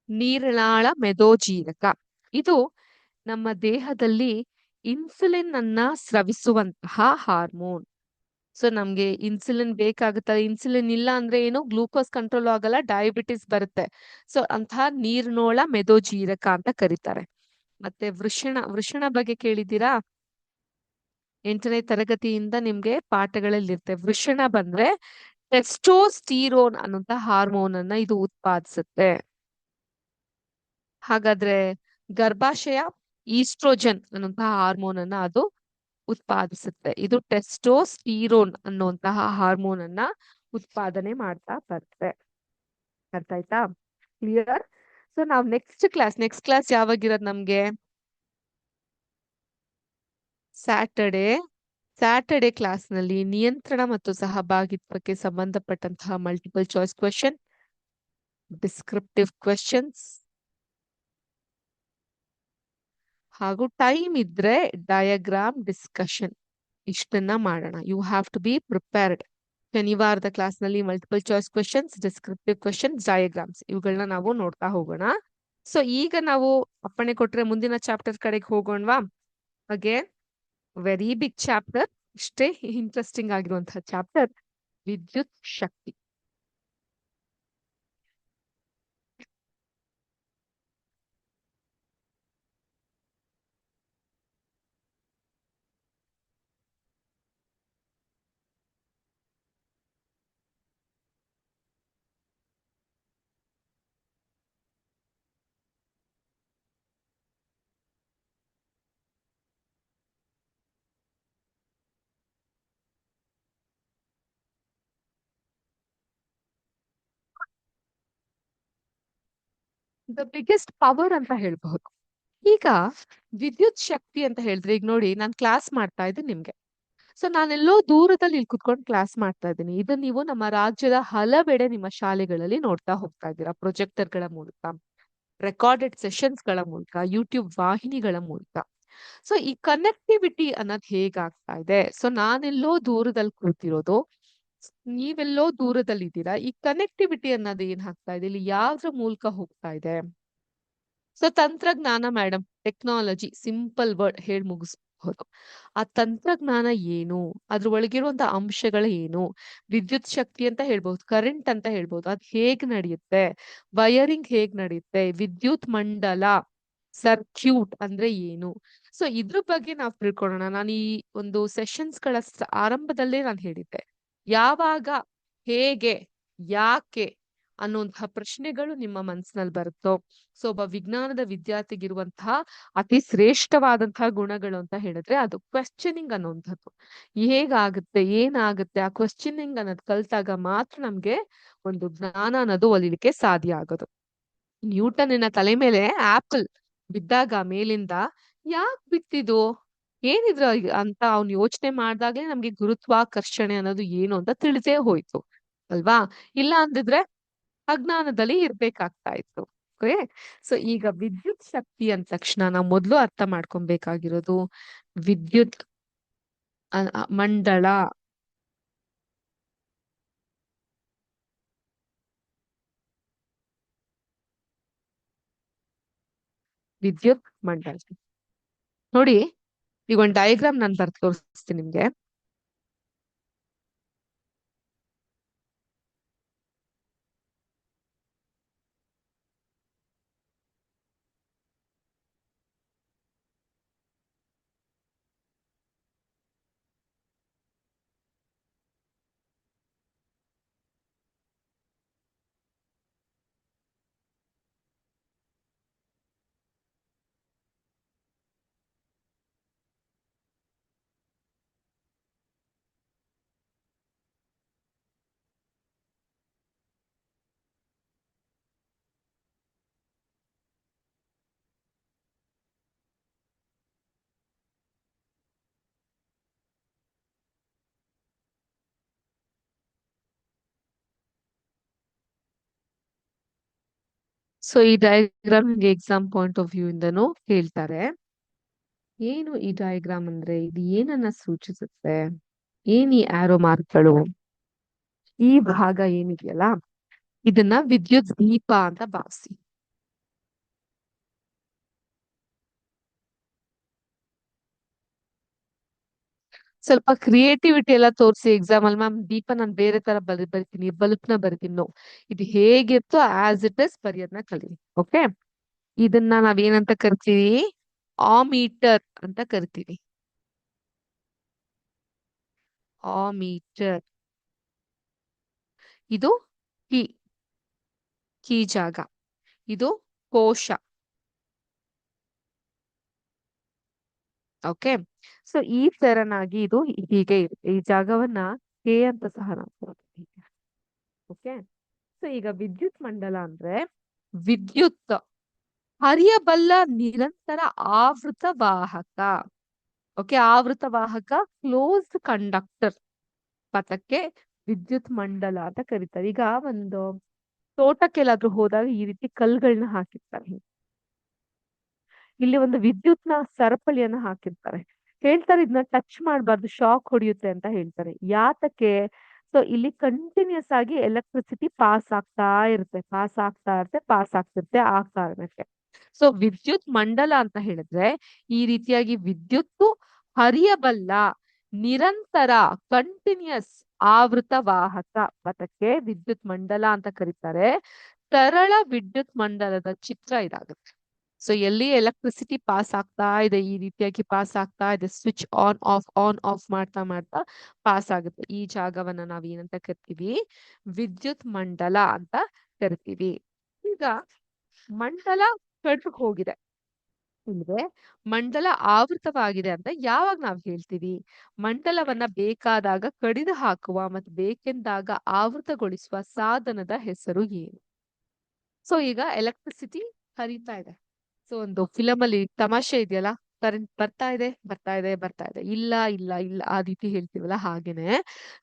[SPEAKER 1] ನೀರ್ನಾಳ ಮೆದೋಜೀರಕ. ಇದು ನಮ್ಮ ದೇಹದಲ್ಲಿ ಇನ್ಸುಲಿನ್ ಅನ್ನ ಸ್ರವಿಸುವಂತಹ ಹಾರ್ಮೋನ್. ಸೊ ನಮ್ಗೆ ಇನ್ಸುಲಿನ್ ಬೇಕಾಗುತ್ತೆ. ಇನ್ಸುಲಿನ್ ಇಲ್ಲ ಅಂದ್ರೆ ಏನು? ಗ್ಲೂಕೋಸ್ ಕಂಟ್ರೋಲ್ ಆಗಲ್ಲ ಡಯಾಬಿಟಿಸ್ ಬರುತ್ತೆ. ಸೊ ಅಂತಹ ನೀರ್ನೋಳ ಮೆದೋಜೀರಕ ಅಂತ ಕರೀತಾರೆ. ಮತ್ತೆ ವೃಷಣ ವೃಷಣ ಬಗ್ಗೆ ಕೇಳಿದ್ದೀರಾ? ಎಂಟನೇ ತರಗತಿಯಿಂದ ನಿಮ್ಗೆ ಪಾಠಗಳಲ್ಲಿ ಇರುತ್ತೆ ವೃಷಣ ಬಂದ್ರೆ ಟೆಸ್ಟೋಸ್ಟೀರೋನ್ ಅನ್ನುವಂತ ಹಾರ್ಮೋನ್ ಅನ್ನ ಇದು ಉತ್ಪಾದಿಸುತ್ತೆ. ಹಾಗಾದ್ರೆ ಗರ್ಭಾಶಯ, ಈಸ್ಟ್ರೋಜನ್ ಅನ್ನುವಂತಹ ಹಾರ್ಮೋನ್ ಅನ್ನ ಅದು ಉತ್ಪಾದಿಸುತ್ತೆ. ಇದು ಟೆಸ್ಟೋಸ್ಟೀರೋನ್ ಅನ್ನುವಂತಹ ಹಾರ್ಮೋನ್ ಅನ್ನ ಉತ್ಪಾದನೆ ಮಾಡ್ತಾ ಬರುತ್ತೆ. ಅರ್ಥ ಆಯ್ತಾ? ಕ್ಲಿಯರ್ ಸೊ ನಾವ್ ನೆಕ್ಸ್ಟ್ ಕ್ಲಾಸ್ ನೆಕ್ಸ್ಟ್ ಕ್ಲಾಸ್ ಯಾವಾಗಿರೋದು ನಮ್ಗೆ? ಸ್ಯಾಟರ್ಡೆ ಸ್ಯಾಟರ್ಡೆ ಕ್ಲಾಸ್ನಲ್ಲಿ ನಿಯಂತ್ರಣ ಮತ್ತು ಸಹಭಾಗಿತ್ವಕ್ಕೆ ಸಂಬಂಧಪಟ್ಟಂತಹ multiple choice question descriptive questions ಹಾಗೂ ಟೈಮ್ ಇದ್ರೆ ಡಯಾಗ್ರಾಮ್ ಡಿಸ್ಕಷನ್. ಇಷ್ಟನ್ನ ಮಾಡೋಣ. You have to be prepared. ಶನಿವಾರದ ಕ್ಲಾಸ್ನಲ್ಲಿ multiple choice questions descriptive questions diagrams ಇವುಗಳನ್ನ ನಾವು ನೋಡ್ತಾ ಹೋಗೋಣ. ಸೊ, ಈಗ ನಾವು ಅಪ್ಪಣೆ ಕೊಟ್ರೆ ಮುಂದಿನ ಚಾಪ್ಟರ್ ಕಡೆಗೆ ಹೋಗೋಣವಾ? ಅಗೇನ್ ವೆರಿ ಬಿಗ್ ಚಾಪ್ಟರ್ ಇಷ್ಟೇ ಇಂಟ್ರೆಸ್ಟಿಂಗ್ ಆಗಿರುವಂತಹ ಚಾಪ್ಟರ್ ವಿದ್ಯುತ್ ಶಕ್ತಿ. ದ ಬಿಗ್ಗೆಸ್ಟ್ ಪವರ್ ಅಂತ ಹೇಳ್ಬಹುದು. ಈಗ ವಿದ್ಯುತ್ ಶಕ್ತಿ ಅಂತ ಹೇಳಿದ್ರೆ, ಈಗ ನೋಡಿ ನಾನು ಕ್ಲಾಸ್ ಮಾಡ್ತಾ ಇದ್ದೀನಿ ನಿಮ್ಗೆ. ಸೊ ನಾನೆಲ್ಲೋ ದೂರದಲ್ಲಿ ಇಲ್ಲಿ ಕುತ್ಕೊಂಡು ಕ್ಲಾಸ್ ಮಾಡ್ತಾ ಇದ್ದೀನಿ. ಇದನ್ನ ನೀವು ನಮ್ಮ ರಾಜ್ಯದ ಹಲವೆಡೆ ನಿಮ್ಮ ಶಾಲೆಗಳಲ್ಲಿ ನೋಡ್ತಾ ಹೋಗ್ತಾ ಇದ್ದೀರಾ ಪ್ರೊಜೆಕ್ಟರ್ಗಳ ಮೂಲಕ ರೆಕಾರ್ಡೆಡ್ ಸೆಷನ್ಸ್ಗಳ ಮೂಲಕ ಯೂಟ್ಯೂಬ್ ವಾಹಿನಿಗಳ ಮೂಲಕ. ಸೊ ಈ ಕನೆಕ್ಟಿವಿಟಿ ಅನ್ನೋದು ಹೇಗಾಗ್ತಾ ಇದೆ? ಸೊ ನಾನೆಲ್ಲೋ ದೂರದಲ್ಲಿ ಕೂತಿರೋದು ನೀವೆಲ್ಲೋ ದೂರದಲ್ಲಿದ್ದೀರಾ, ಈ ಕನೆಕ್ಟಿವಿಟಿ ಅನ್ನೋದು ಏನ್ ಆಗ್ತಾ ಇದೆ? ಇಲ್ಲಿ ಯಾವ್ದ್ರ ಮೂಲಕ ಹೋಗ್ತಾ ಇದೆ? ಸೊ ತಂತ್ರಜ್ಞಾನ ಮೇಡಮ್ ಟೆಕ್ನಾಲಜಿ ಸಿಂಪಲ್ ವರ್ಡ್ ಹೇಳಿ ಮುಗಿಸ್ಬಹುದು ಆ ತಂತ್ರಜ್ಞಾನ ಏನು? ಅದ್ರ ಒಳಗಿರುವಂತ ಅಂಶಗಳು ಏನು? ವಿದ್ಯುತ್ ಶಕ್ತಿ ಅಂತ ಹೇಳ್ಬಹುದು ಕರೆಂಟ್ ಅಂತ ಹೇಳ್ಬಹುದು ಅದ್ ಹೇಗ್ ನಡೆಯುತ್ತೆ? ವೈರಿಂಗ್ ಹೇಗ್ ನಡೆಯುತ್ತೆ? ವಿದ್ಯುತ್ ಮಂಡಲ ಸರ್ಕ್ಯೂಟ್ ಅಂದ್ರೆ ಏನು? ಸೊ ಇದ್ರ ಬಗ್ಗೆ ನಾವು ತಿಳ್ಕೊಳ್ಳೋಣ ನಾನು ಈ ಒಂದು ಸೆಷನ್ಸ್ಗಳ ಆರಂಭದಲ್ಲೇ ನಾನು ಹೇಳಿದ್ದೆ. ಯಾವಾಗ, ಹೇಗೆ, ಯಾಕೆ ಅನ್ನುವಂತಹ ಪ್ರಶ್ನೆಗಳು ನಿಮ್ಮ ಮನಸ್ಸಿನಲ್ಲಿ ಬರುತ್ತೋ, ಸೊ ಒಬ್ಬ ವಿಜ್ಞಾನದ ವಿದ್ಯಾರ್ಥಿಗಿರುವಂತಹ ಅತಿ ಶ್ರೇಷ್ಠವಾದಂತಹ ಗುಣಗಳು ಅಂತ ಹೇಳಿದ್ರೆ ಅದು ಕ್ವೆಶ್ಚನಿಂಗ್ ಅನ್ನುವಂಥದ್ದು. ಹೇಗಾಗುತ್ತೆ, ಏನಾಗುತ್ತೆ, ಆ ಕ್ವೆಶ್ಚನಿಂಗ್ ಅನ್ನೋದು ಕಲ್ತಾಗ ಮಾತ್ರ ನಮ್ಗೆ ಒಂದು ಜ್ಞಾನ ಅನ್ನೋದು ಒಲಿಲಿಕ್ಕೆ ಸಾಧ್ಯ ಆಗೋದು. ನ್ಯೂಟನ್ನಿನ ತಲೆ ಮೇಲೆ ಆಪಲ್ ಬಿದ್ದಾಗ ಮೇಲಿಂದ ಯಾಕೆ ಬಿತ್ತಿದು ಏನಿದ್ರ ಅಂತ ಅವ್ನು ಯೋಚನೆ ಮಾಡ್ದಾಗ್ಲೇ ನಮ್ಗೆ ಗುರುತ್ವಾಕರ್ಷಣೆ ಅನ್ನೋದು ಏನು ಅಂತ ತಿಳಿದೇ ಹೋಯ್ತು, ಅಲ್ವಾ? ಇಲ್ಲ ಅಂದಿದ್ರೆ ಅಜ್ಞಾನದಲ್ಲಿ ಇರ್ಬೇಕಾಗ್ತಾ ಇತ್ತು ಓಕೆ ಸೊ ಈಗ ವಿದ್ಯುತ್ ಶಕ್ತಿ ಅಂದ ತಕ್ಷಣ ನಾವು ಮೊದ್ಲು ಅರ್ಥ ಮಾಡ್ಕೊಬೇಕಾಗಿರೋದು ವಿದ್ಯುತ್ ಮಂಡಳ. ವಿದ್ಯುತ್, ಮಂಡಳ. ನೋಡಿ ಈಗ ಒಂದು ಡಯಾಗ್ರಾಮ್ ನಾನು ಬರ್ದು ತೋರಿಸ್ತೀನಿ ನಿಮ್ಗೆ. ಸೊ ಈ ಡಯಾಗ್ರಾಮ್ ನಿಮ್ಗೆ ಎಕ್ಸಾಮ್ ಪಾಯಿಂಟ್ ಆಫ್ ವ್ಯೂ ಇಂದನು ಹೇಳ್ತಾರೆ. ಏನು ಈ ಡಯಾಗ್ರಾಮ್ ಅಂದ್ರೆ? ಇದು ಏನನ್ನ ಸೂಚಿಸುತ್ತೆ? ಏನ್ ಈ ಆರೋ ಮಾರ್ಕ್ಗಳು ಈ ಭಾಗ ಏನಿದೆಯಲ್ಲ? ಇದನ್ನ ವಿದ್ಯುತ್ ದೀಪ ಅಂತ ಭಾವಿಸಿ. ಸ್ವಲ್ಪ ಕ್ರಿಯೇಟಿವಿಟಿ ಎಲ್ಲ ತೋರಿಸಿ ಎಕ್ಸಾಮ್ ಅಲ್ಲಿ. ಮ್ಯಾಮ್ ದೀಪ ನಾನು ಬೇರೆ ತರ ಬರಿ, ಬರಿತೀನಿ, ಬಲ್ಪ್ನ ಬರಿತೀನಿ. ನೋ ಇದು ಹೇಗಿರ್ತೋ ಆಸ್ ಇಟ್ ಇಸ್ ಬರೆಯೋದನ್ನ ಕಲಿರಿ. ಓಕೆ ಇದನ್ನ ನಾವೇನಂತ ಕರಿತೀವಿ? ಆಮೀಟರ್ ಅಂತ ಕರಿತೀವಿ. ಆಮೀಟರ್ ಇದು ಕೀ ಕೀ ಜಾಗ. ಇದು ಕೋಶ. ಓಕೆ ಸೊ ಈ ತರನಾಗಿ ಇದು ಹೀಗೆ ಈ ಜಾಗವನ್ನ ಕೆ ಅಂತ ಸಹ ನಾವು ಓಕೆ ಸೊ ಈಗ ವಿದ್ಯುತ್ ಮಂಡಲ ಅಂದ್ರೆ ವಿದ್ಯುತ್, ಹರಿಯಬಲ್ಲ ನಿರಂತರ ಆವೃತ ವಾಹಕ. ಓಕೆ ಆವೃತ ವಾಹಕ ಕ್ಲೋಸ್ಡ್ ಕಂಡಕ್ಟರ್ ಪಥಕ್ಕೆ ವಿದ್ಯುತ್ ಮಂಡಲ ಅಂತ ಕರೀತಾರೆ. ಈಗ ಒಂದು ತೋಟಕ್ಕೆಲ್ಲಾದ್ರೂ ಹೋದಾಗ ಈ ರೀತಿ ಕಲ್ಗಳನ್ನ ಹಾಕಿರ್ತಾರೆ. ಇಲ್ಲಿ ಒಂದು ವಿದ್ಯುತ್ನ ಸರಪಳಿಯನ್ನ ಹಾಕಿರ್ತಾರೆ. ಹೇಳ್ತಾರೆ ಇದನ್ನ ಟಚ್ ಮಾಡಬಾರ್ದು ಶಾಕ್ ಹೊಡೆಯುತ್ತೆ ಅಂತ ಹೇಳ್ತಾರೆ. ಯಾತಕ್ಕೆ? ಸೊ ಇಲ್ಲಿ ಕಂಟಿನ್ಯೂಸ್ ಆಗಿ ಎಲೆಕ್ಟ್ರಿಸಿಟಿ ಪಾಸ್ ಆಗ್ತಾ ಇರುತ್ತೆ ಪಾಸ್ ಆಗ್ತಾ ಇರುತ್ತೆ ಪಾಸ್ ಆಗ್ತಿರುತ್ತೆ ಆ ಕಾರಣಕ್ಕೆ. ಸೊ ವಿದ್ಯುತ್ ಮಂಡಲ ಅಂತ ಹೇಳಿದ್ರೆ ಈ ರೀತಿಯಾಗಿ ವಿದ್ಯುತ್ತು ಹರಿಯಬಲ್ಲ ನಿರಂತರ ಕಂಟಿನ್ಯೂಸ್ ಆವೃತ ವಾಹಕ ಪಥಕ್ಕೆ ವಿದ್ಯುತ್ ಮಂಡಲ ಅಂತ ಕರೀತಾರೆ. ಸರಳ ವಿದ್ಯುತ್ ಮಂಡಲದ ಚಿತ್ರ ಇದಾಗುತ್ತೆ. ಸೊ ಎಲ್ಲಿ ಎಲೆಕ್ಟ್ರಿಸಿಟಿ ಪಾಸ್ ಆಗ್ತಾ ಇದೆ, ಈ ರೀತಿಯಾಗಿ ಪಾಸ್ ಆಗ್ತಾ ಇದೆ switch on off on off ಮಾಡ್ತಾ ಮಾಡ್ತಾ ಪಾಸ್ ಆಗುತ್ತೆ. ಈ ಜಾಗವನ್ನ ನಾವ್ ಏನಂತ ಕರಿತೀವಿ? ವಿದ್ಯುತ್ ಮಂಡಲ ಅಂತ ಕರಿತೀವಿ. ಈಗ ಮಂಡಲ ಕಡ್ರ ಹೋಗಿದೆ. ಅಂದ್ರೆ ಮಂಡಲ ಆವೃತವಾಗಿದೆ ಅಂತ ಯಾವಾಗ ನಾವ್ ಹೇಳ್ತೀವಿ? ಮಂಡಲವನ್ನ ಬೇಕಾದಾಗ ಕಡಿದು ಹಾಕುವ ಮತ್ತು ಬೇಕೆಂದಾಗ ಆವೃತಗೊಳಿಸುವ ಸಾಧನದ ಹೆಸರು ಏನು? ಸೊ ಈಗ ಎಲೆಕ್ಟ್ರಿಸಿಟಿ ಹರಿತಾ ಇದೆ. ಸೊ ಒಂದು ಫಿಲಮ್ ಅಲ್ಲಿ ತಮಾಷೆ ಇದೆಯಲ್ಲ ಕರೆಂಟ್ ಬರ್ತಾ ಇದೆ ಬರ್ತಾ ಇದೆ ಬರ್ತಾ ಇದೆ. ಇಲ್ಲ ಇಲ್ಲ ಇಲ್ಲ, ಆ ರೀತಿ ಹೇಳ್ತೀವಲ್ಲ ಹಾಗೇನೆ.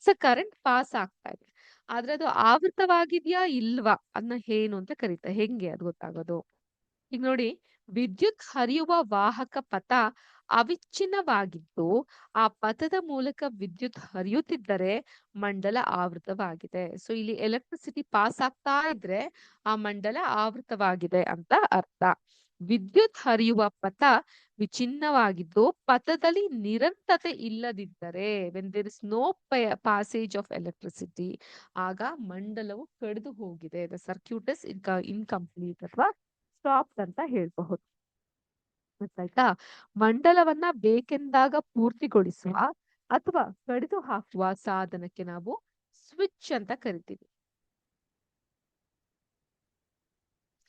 [SPEAKER 1] ಸೊ ಕರೆಂಟ್ ಪಾಸ್ ಆಗ್ತಾ ಇದೆ. ಆದ್ರೆ ಅದು ಆವೃತವಾಗಿದ್ಯಾ ಇಲ್ವಾ? ಅದನ್ನ ಏನು ಅಂತ ಕರೀತಾರೆ ಹೆಂಗೆ ಅದು ಗೊತ್ತಾಗೋದು? ಈಗ ನೋಡಿ, ವಿದ್ಯುತ್ ಹರಿಯುವ ವಾಹಕ ಪಥ ಅವಿಚ್ಛಿನ್ನವಾಗಿದ್ದು, ಆ ಪಥದ ಮೂಲಕ ವಿದ್ಯುತ್ ಹರಿಯುತ್ತಿದ್ದರೆ ಮಂಡಲ ಆವೃತವಾಗಿದೆ ಸೊ ಇಲ್ಲಿ ಎಲೆಕ್ಟ್ರಿಸಿಟಿ ಪಾಸ್ ಆಗ್ತಾ ಇದ್ರೆ ಆ ಮಂಡಲ ಆವೃತವಾಗಿದೆ ಅಂತ ಅರ್ಥ. ವಿದ್ಯುತ್ ಹರಿಯುವ ಪಥ ವಿಚಿನ್ನವಾಗಿದ್ದು ಪಥದಲ್ಲಿ ನಿರಂತರತೆ ಇಲ್ಲದಿದ್ದರೆ when there is no passage of electricity ಆಗ ಮಂಡಲವು ಕಡಿದು ಹೋಗಿದೆ. ದ ಸರ್ಕ್ಯೂಟ್ ಇಸ್ ಇನ್ಕಂಪ್ಲೀಟ್ ಅಥವಾ ಸ್ಟಾಪ್ ಅಂತ ಹೇಳ್ಬಹುದು. ಗೊತ್ತಾಯ್ತಾ? ಮಂಡಲವನ್ನ ಬೇಕೆಂದಾಗ ಪೂರ್ತಿಗೊಳಿಸುವ ಅಥವಾ ಕಡಿದು ಹಾಕುವ ಸಾಧನಕ್ಕೆ ನಾವು ಸ್ವಿಚ್ ಅಂತ ಕರಿತೀವಿ.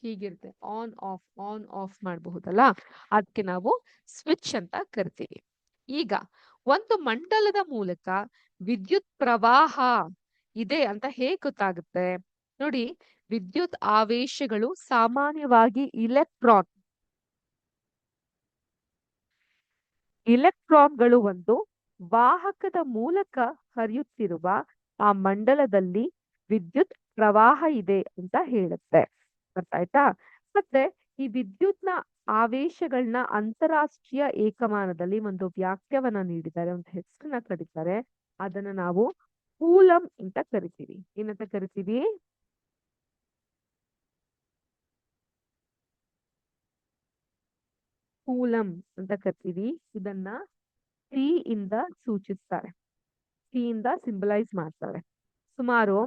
[SPEAKER 1] ಹೀಗಿರುತ್ತೆ. ಆನ್ ಆಫ್ ಆನ್ ಆಫ್ ಮಾಡಬಹುದಲ್ಲ? ಅದಕ್ಕೆ ನಾವು ಸ್ವಿಚ್ ಅಂತ ಕರಿತೀವಿ. ಈಗ ಒಂದು ಮಂಡಲದ ಮೂಲಕ ವಿದ್ಯುತ್ ಪ್ರವಾಹ ಇದೆ ಅಂತ ಹೇಗೆ ಗೊತ್ತಾಗುತ್ತೆ? ನೋಡಿ, ವಿದ್ಯುತ್ ಆವೇಶಗಳು ಸಾಮಾನ್ಯವಾಗಿ ಇಲೆಕ್ಟ್ರಾನ್ ಇಲೆಕ್ಟ್ರಾನ್ಗಳು ಒಂದು ವಾಹಕದ ಮೂಲಕ ಹರಿಯುತ್ತಿರುವ ಆ ಮಂಡಲದಲ್ಲಿ ವಿದ್ಯುತ್ ಪ್ರವಾಹ ಇದೆ ಅಂತ ಹೇಳುತ್ತೆ. ಗೊತ್ತಾಯ್ತಾ ಮತ್ತೆ ಈ ವಿದ್ಯುತ್ನ ಆವೇಶಗಳನ್ನ ಅಂತಾರಾಷ್ಟ್ರೀಯ ಏಕಮಾನದಲ್ಲಿ ಒಂದು ವ್ಯಾಖ್ಯವನ್ನ ನೀಡಿದ್ದಾರೆ, ಒಂದು ಹೆಸರನ್ನ ಕರೀತಾರೆ. ಅದನ್ನ ನಾವು ಕೂಲಂ ಅಂತ ಕರಿತೀವಿ. ಏನಂತ ಕರಿತೀವಿ? ಕೂಲಂ ಅಂತ ಕರಿತೀವಿ. ಇದನ್ನ ಸಿ ಇಂದ ಸೂಚಿಸ್ತಾರೆ. ಸಿ ಇಂದ ಸಿಂಬಲೈಸ್ ಮಾಡ್ತಾರೆ. ಸುಮಾರು